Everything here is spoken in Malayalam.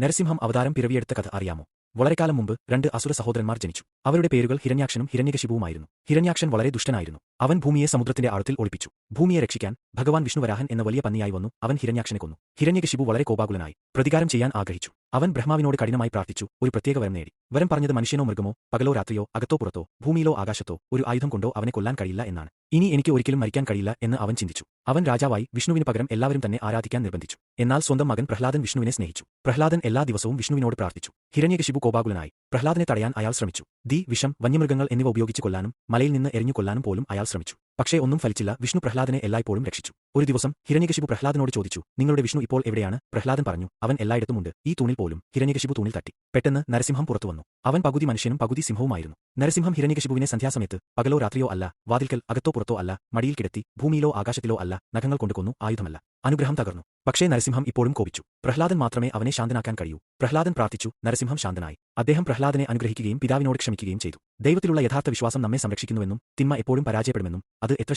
നരസിംഹം അവതാരം പിറവിയെടുത്ത കഥ അറിയാമോ? വളരെക്കാലം മുമ്പ് രണ്ട് അസുര സഹോദരന്മാർ ജനിച്ചു. അവരുടെ പേരുകൾ ഹിരണ്യാക്ഷനും ഹിരണ്യകശിപുവുമായിരുന്നു. ഹിരണ്യാക്ഷൻ വളരെ ദുഷ്ടനായിരുന്നു. അവൻ ഭൂമിയെ സമുദ്രത്തിന്റെ ആഴത്തിൽ ഒളിപ്പിച്ചു. ഭൂമിയെ രക്ഷിക്കാൻ ഭഗവാൻ വിഷ്ണുവരാഹൻ എന്ന വലിയ പന്നിയായി വന്നു. അവൻ ഹിരണ്യാക്ഷനെ കൊന്നു. ഹിരണ്യകശിപു വളരെ കോപാകുലനായി. പ്രതികാരം ചെയ്യാൻ ആഗ്രഹിച്ചു. അവൻ ബ്രഹ്മാവിനോട് കഠിനമായി പ്രാർത്ഥിച്ചു ഒരു പ്രത്യേക വരം നേടി. വരം പറഞ്ഞത് മനുഷ്യനോ മൃഗമോ പകലോ രാത്രിയോ അകത്തോ പുറത്തോ ഭൂമിയിലോ ആകാശത്തോ ഒരു ആയുധം കൊണ്ടോ അവനെ കൊല്ലാൻ കഴിയില്ല എന്നാണ്. ഇനി എനിക്ക് ഒരിക്കലും മരിക്കാൻ കഴിയില്ല എന്ന് അവൻ ചിന്തിച്ചു. അവൻ രാജാവായി വിഷ്ണുവിന് പകരം എല്ലാവരും തന്നെ ആരാധിക്കാൻ നിർബന്ധിച്ചു. എന്നാൽ സ്വന്തം മകൻ പ്രഹ്ലാദൻ വിഷ്ണുവിനെ സ്നേഹിച്ചു. പ്രഹ്ലാദൻ എല്ലാ ദിവസവും വിഷ്ണുവിനോട് പ്രാർത്ഥിച്ചു. ഹിരണ്യകശിപു കോപാകുലനായി. പ്രഹ്ലാദനെ തടയാൻ അയാൾ ശ്രമിച്ചു. ദി വിഷം വന്യമൃഗങ്ങൾ എന്നിവ ഉപയോഗിച്ച് കൊല്ലാനും മലയിൽ നിന്ന് എറിഞ്ഞു കൊല്ലാനും പോലും അയാൾ ശ്രമിച്ചു. പക്ഷേ ഒന്നും ഫലിച്ചില്ല. വിഷ്ണു പ്രഹ്ലാദനെ എല്ലായ്പ്പോഴും രക്ഷിച്ചു. ഒരു ദിവസം ഹിരണ്യകശിപു പ്രഹ്ലാദനോട് ചോദിച്ചു നിങ്ങളുടെ വിഷ്ണു ഇപ്പോൾ എവിടെയാണ്? പ്രഹ്ലാദൻ പറഞ്ഞു അവൻ എല്ലായിടത്തുമുണ്ട് ഈ തൂണിൽ പോലും ഹിരണ്യകശിപു തൂണിൽ തട്ടി. പെട്ടെന്ന് നരസിംഹം പുറത്തു വന്നു. അവൻ പകുതി മനുഷ്യനും പകുതി സിംഹവുമായിരുന്നു. നരസിംഹം ഹിരണ്യകശിപുവിനെ സന്ധ്യാസമയത്ത് പകലോ രാത്രിയോ അല്ല വാതിൽക്കൽ അകത്തോ പുറത്തോ അല്ല മടിയിൽ കിടത്തി ഭൂമിയിലോ ആകാശത്തിലോ അല്ല നഖങ്ങൾ കൊണ്ട് കൊന്നു ആയുധമല്ല. അനുഗ്രഹം തകർന്നു. പക്ഷേ നരസിംഹം ഇപ്പോഴും കോപിച്ചു. പ്രഹ്ലാദൻ മാത്രമേ അവനെ ശാന്തനാക്കാൻ കഴിയൂ. പ്രഹ്ലാദൻ പ്രാർത്ഥിച്ചു നരസിംഹം ശാന്തനായി. അദ്ദേഹം പ്രഹ്ലാദനെ അനുഗ്രഹിക്കുകയും പിതാവിനോട് ക്ഷമിക്കുകയും ചെയ്തു. ദൈവത്തിലുള്ള യഥാർത്ഥ വിശ്വാസം നമ്മെ സംരക്ഷിക്കുന്നുവെന്നും തിന്മ എപ്പോഴും പരാജയപ്പെടുമെന്നും അത് എത്ര